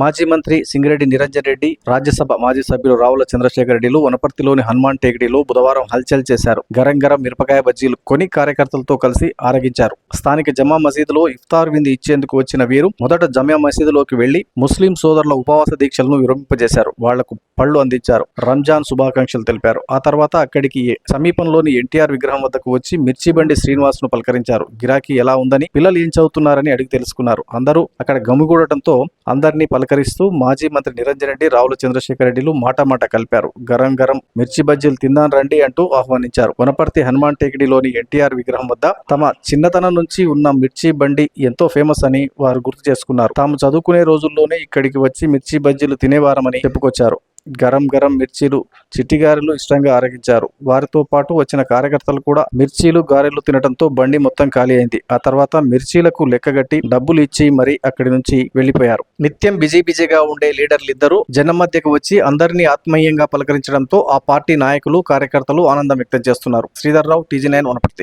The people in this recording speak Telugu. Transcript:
మాజీ మంత్రి సింగిరెడ్డి నిరంజన్ రెడ్డి రాజ్యసభ మాజీ సభ్యులు రావుల చంద్రశేఖర్ రెడ్డిలు వనపర్తిలోని హనుమాన్ టేకిడిలో బుధవారం హల్చల్ చేశారు. గరం గరం మిరపకాయ బజ్జీలు కొని కార్యకర్తలతో కలిసి ఆరగించారు. స్థానిక జమా మసీదులో ఇఫ్తార్ విందు ఇచ్చేందుకు వచ్చిన వీరు మొదట జమా మసీదులోకి వెళ్ళి ముస్లిం సోదరుల ఉపవాస దీక్షలను విరమింపజేశారు. వాళ్ళకు పళ్ళు అందించారు. రంజాన్ శుభాకాంక్షలు తెలిపారు. ఆ తర్వాత అక్కడికి సమీపంలోని ఎన్టీఆర్ విగ్రహం వద్దకు వచ్చి మిర్చి బండి శ్రీనివాస్ను పలకరించారు. గిరాకీ ఎలా ఉందని పిల్లలు ఏం చదువుతున్నారని అడిగి తెలుసుకున్నారు. అందరూ అక్కడ గమ్ముగూడటంతో అందరినీ పలకరిస్తూ మాజీ మంత్రి నిరంజన్ రెడ్డి రావుల చంద్రశేఖర్ రెడ్డిలు మాటమాట కలిపారు. గరం గరం మిర్చి బజ్జీలు తిందాన్ రండి అంటూ ఆహ్వానించారు. వనపర్తి హనుమాన్ టేకిడిలోని ఎన్టీఆర్ విగ్రహం వద్ద తమ చిన్నతనం నుంచి ఉన్న మిర్చి బండి ఎంతో ఫేమస్ అని వారు గుర్తు చేసుకున్నారు. తాము చదువుకునే రోజుల్లోనే ఇక్కడికి వచ్చి మిర్చి బజ్జీలు తినేవారమని చెప్పుకొచ్చారు. గరం గరం మిర్చీలు చిట్టి గారెలు ఇష్టంగా ఆరగించారు. వారితో పాటు వచ్చిన కార్యకర్తలు కూడా మిర్చీలు గారెలు తినడంతో బండి మొత్తం ఖాళీ అయింది. ఆ తర్వాత మిర్చీలకు లెక్కగట్టి డబ్బులు ఇచ్చి మరీ అక్కడి నుంచి వెళ్ళిపోయారు నిత్యం బిజీ బిజీగా ఉండే లీడర్లు ఇద్దరు జనం మధ్యకు వచ్చి అందరినీ ఆత్మీయంగా పలకరించడంతో ఆ పార్టీ నాయకులు కార్యకర్తలు ఆనందం వ్యక్తం చేస్తున్నారు. Sridhar Rao TG nine Wanaparthy.